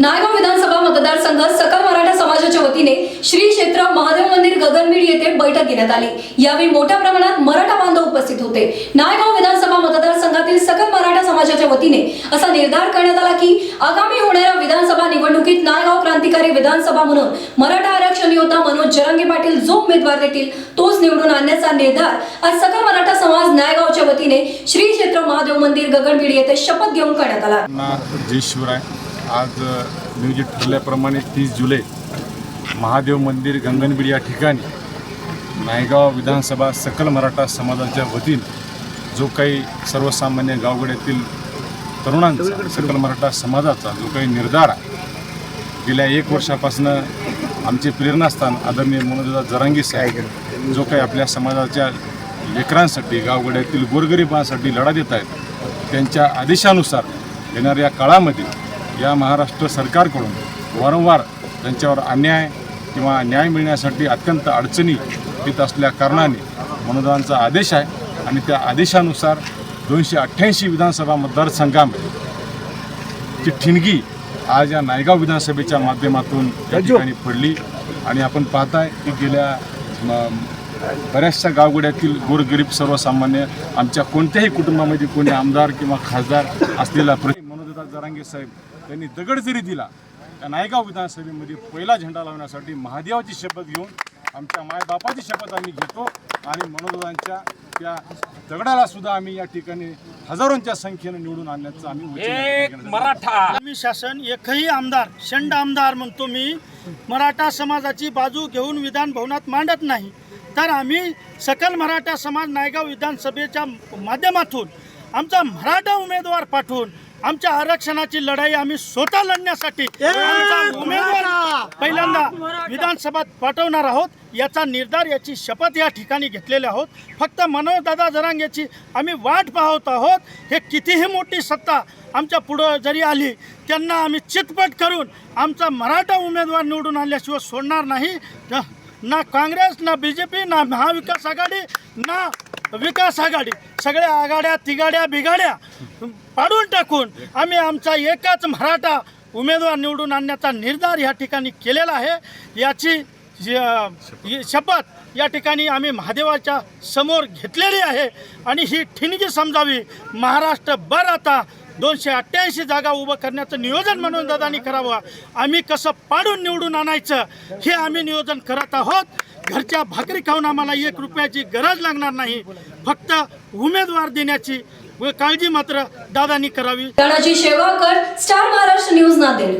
नायगाव विधानसभा मतदारसंघात सकल मराठा समाजाच्या वतीने श्री क्षेत्र महादेव मंदिर गगनबीड येथे बैठक घेण्यात आली. यावेळी मोठ्या प्रमाणात मराठा बांधव उपस्थित होते. नायगाव विधानसभा मतदारसंघातील सकल मराठा समाजाच्या वतीने असा निर्धार करण्यात आला की आगामी होणाऱ्या विधानसभा निवडणुकीत नायगाव क्रांतिकारी विधानसभा म्हणून मराठा आरक्षण योद्धा मनोज जरांगे पाटील जो उमेदवार देतील तोच निवडून आणण्याचा निर्धार आज सकल मराठा समाज नायगावच्या वतीने श्री क्षेत्र महादेव मंदिर गगनबीड येथे शपथ घेऊन करण्यात आला. आज नियोजित ठरल्याप्रमाणे तीस जुलै महादेव मंदिर गंगनबीड या ठिकाणी नायगाव विधानसभा सकल मराठा समाजाच्या वतीनं जो काही सर्वसामान्य गावगड्यातील तरुणांचा सकल मराठा समाजाचा जो काही निर्धार आहे गेल्या एक वर्षापासून आमचे प्रेरणास्थान आदरणीय मनोजदा जरांगी साहेब जो काही आपल्या समाजाच्या लेकरांसाठी गावगड्यातील गोरगरिबांसाठी लढा देत आहेत त्यांच्या आदेशानुसार येणाऱ्या काळामध्ये या महाराष्ट्र सरकारकडून वारंवार त्यांच्यावर अन्याय किंवा न्याय मिळण्यासाठी अत्यंत अडचणी येत असल्या कारणाने मनोदांचा आदेश आहे आणि त्या आदेशानुसार दोनशे अठ्ठ्याऐंशी विधानसभा मतदारसंघामध्ये ठिणगी आज या नायगाव विधानसभेच्या माध्यमातून या ठिकाणी पडली. आणि आपण पाहताय की गेल्या बऱ्याचशा गावगड्यातील गोरगरीब सर्वसामान्य आमच्या कोणत्याही कुटुंबामध्ये कोणी आमदार किंवा खासदार असलेला प्रति मनोजदा जरांगे साहेब त्यांनी दगड जरी दिला त्या नायगाव विधानसभेमध्ये पहिला झेंडा लावण्यासाठी महादेवाची शपथ घेऊन आमच्या मायबापाची शपथ आम्ही घेतो आणि मनोजदांच्या त्या दगडाला सुद्धा आम्ही या ठिकाणी हजारोंच्या संख्येनं निवडून आणण्याचं आम्ही मराठा. आम्ही शासन एकही आमदार शंड आमदार म्हणतो मी मराठा समाजाची बाजू घेऊन विधान भवनात मांडत नाही. तर आम्ही सकल मराठा समाज नायगाव विधानसभेच्या माध्यमातून आमचा मराठा उमेदवार पाठवून आमच्या आरक्षणाची लढाई आम्ही स्वतः लढण्यासाठी आमचा उमेदवार पहिल्यांदा विधानसभेत पाठवणार आहोत. याचा निर्धार याची शपथ या ठिकाणी घेतलेले आहोत. फक्त मनोजदादा जरांगेची आम्ही वाट पाहत आहोत. हे कितीही मोठी सत्ता आमच्या पुढं जरी आली त्यांना आम्ही चितपट करून आमचा मराठा उमेदवार निवडून आणल्याशिवाय सोडणार नाही. न- ना काँग्रेस ना बी जे पी ना महाविकास आघाडी ना विकास आघाडी. सगळ्या आघाड्या तिगाड्या बिगाड्या पाडून टाकून आम्ही आमचा एकाच मराठा उमेदवार निवडून आणण्याचा निर्धार या ठिकाणी केलेला आहे. याची शपथ. या ठिकाणी आम्ही महादेवाच्या समोर घेतलेली आहे. आणि ही ठिणगी समजावी महाराष्ट्रभर आता दोनशे अठ्ठ्याऐंशी जागा उभं करण्याचं नियोजन म्हणून दादानी करावं. आम्ही कसं पाडून निवडून आणायचं हे आम्ही नियोजन करत आहोत. घरच्या भाकरी खाऊन आम्हाला एक रुपयाची गरज लागणार नाही. फक्त उमेदवार देण्याची व काळजी मात्र दादानी करावी. Tanaji Shegaonkar star Maharashtra news Nanded.